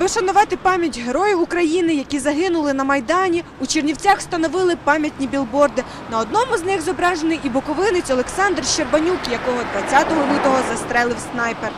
Аби вшанувати пам'ять героїв України, які загинули на Майдані, у Чернівцях встановили пам'ятні білборди. На одному з них зображений і буковинець Олександр Щербанюк, якого 20 лютого застрелив снайпер.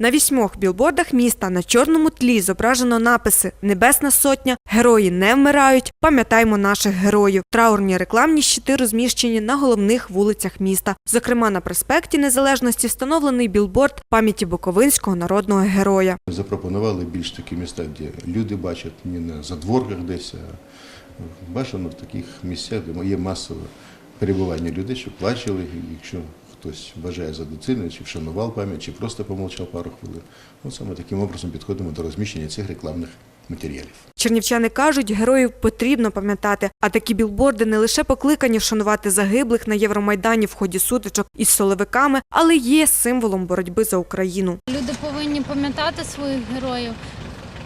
На вісьмох білбордах міста на чорному тлі зображено написи Небесна сотня, Герої не вмирають, пам'ятаймо наших героїв. Траурні рекламні щити розміщені на головних вулицях міста. Зокрема, на проспекті Незалежності встановлений білборд пам'яті Буковинського народного героя. Запропонували більш такі міста, де люди бачать не на задворках десь, а бажано в таких місцях, де є масове перебування людей, щоб бачили, і якщо хтось вважає за доцільне, чи вшанував пам'ять, чи просто помовчав пару хвилин. От саме таким образом підходимо до розміщення цих рекламних матеріалів. Чернівчани кажуть, героїв потрібно пам'ятати, а такі білборди не лише покликані вшанувати загиблих на Євромайдані в ході сутичок із соловиками, але є символом боротьби за Україну. Люди повинні пам'ятати своїх героїв,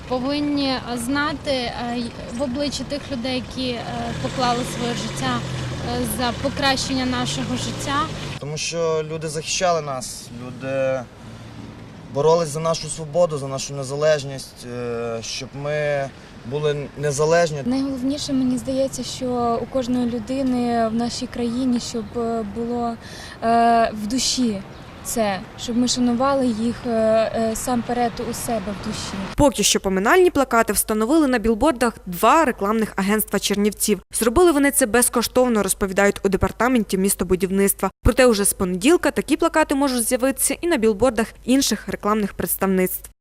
повинні знати е, в обличчі тих людей, які е, поклали своє життя за покращення нашого життя. Тому що люди захищали нас, люди боролись за нашу свободу, за нашу незалежність, е, щоб ми були незалежні. Найголовніше мені здається, що у кожної людини в нашій країні, щоб е, було е, в душі це, щоб ми шанували їх е, е, сам перед у себе в душі. Поки що поминальні плакати встановили на білбордах два рекламних агентства Чернівців. Зробили вони це безкоштовно, розповідають у департаменті містобудівництва. Проте уже з понеділка такі плакати можуть з'явитися і на білбордах інших рекламних представництв.